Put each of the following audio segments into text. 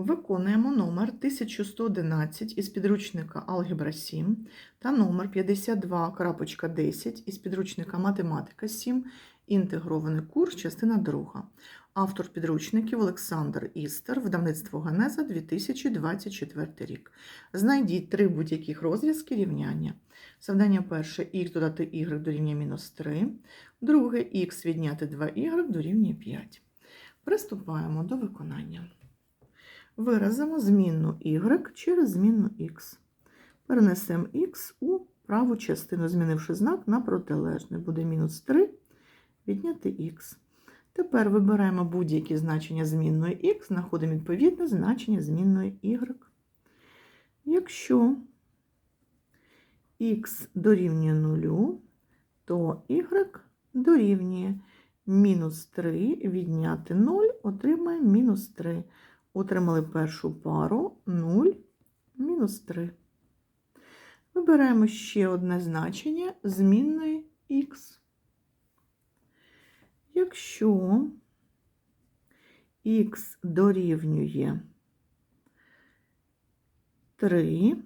Виконуємо номер 1111 із підручника Алгебра 7 та номер 52.10 із підручника Математика 7, інтегрований курс, частина 2. Автор підручників Олександр Істер, видавництво Генеза 2024 рік. Знайдіть три будь-яких розв'язки рівняння. Завдання перше х додати y дорівнює мінус 3, друге х відняти 2y дорівнює 5. Приступаємо до виконання. Виразимо змінну y через змінну x. Перенесемо x у праву частину, змінивши знак на протилежний. Буде мінус 3 відняти x. Тепер вибираємо будь-які значення змінної x, знаходимо відповідне значення змінної y. Якщо x дорівнює 0, то y дорівнює мінус 3 відняти 0, отримаємо мінус 3. Отримали першу пару 0, мінус 3. Вибираємо ще одне значення змінної х. Якщо х дорівнює 3,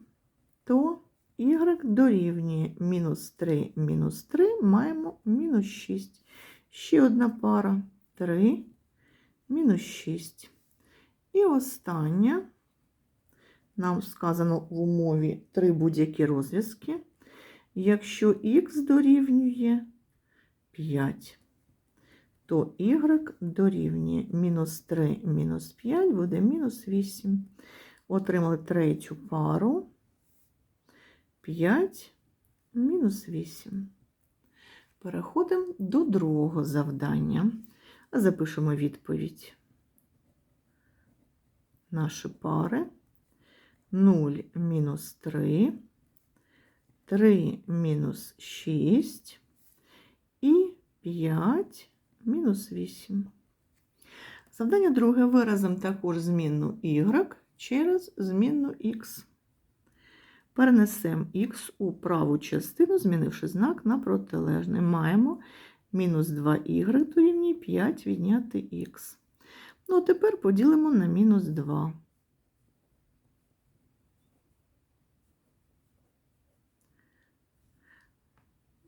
то y дорівнює мінус 3 мінус 3 маємо мінус 6. Ще одна пара 3, мінус 6. І останнє, нам сказано в умові три будь-які розв'язки. Якщо х дорівнює 5, то y дорівнює мінус 3 мінус 5 буде мінус 8. Отримали третю пару 5 мінус 8. Переходимо до другого завдання. Запишемо відповідь наші пари 0 мінус 3, 3 мінус 6 і 5 мінус 8. Завдання друге виразимо також змінну y через змінну x. Перенесемо х у праву частину, змінивши знак на протилежний. Маємо мінус 2y дорівнює 5 відняти х. Ну, а тепер поділимо на мінус 2.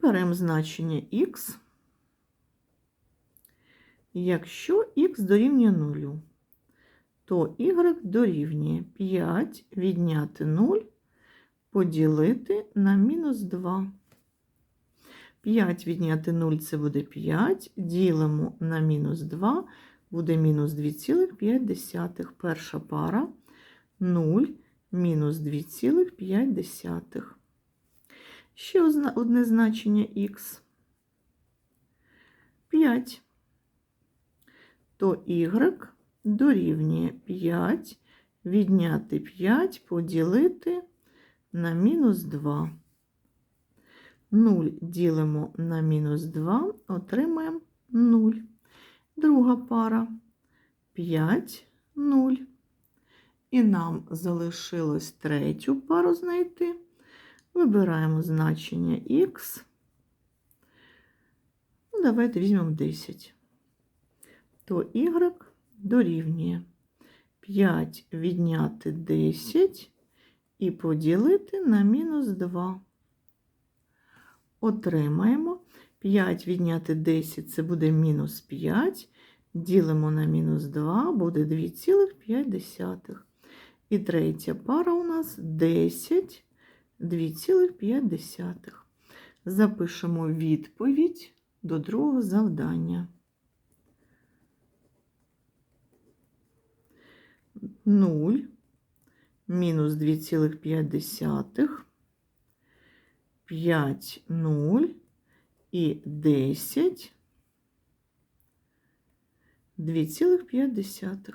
Беремо значення х, якщо х дорівнює 0, то y дорівнює 5 відняти 0, поділити на мінус 2. 5 відняти 0 це буде 5, ділимо на мінус 2, буде мінус 2,5. Перша пара 0 мінус 2,5. Ще одне значення х 5. То y дорівнює 5, відняти 5, поділити на мінус 2. 0 ділимо на мінус 2, отримаємо 0. Друга пара 5, 0. І нам залишилось третю пару знайти. Вибираємо значення х. Ну, давайте візьмемо 10. То y дорівнює 5 відняти 10 і поділити на мінус 2. Отримаємо 5 відняти 10 це буде мінус 5. Ділимо на мінус 2, буде 2,5. І третя пара у нас 10, 2,5. Запишемо відповідь до другого завдання. 0 мінус 2,5, 5, 0 і 10, 2,5.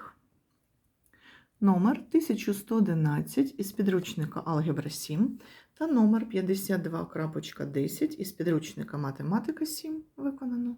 Номер 1111 із підручника Алгебра 7 та номер 52.10 із підручника Математика 7 виконано.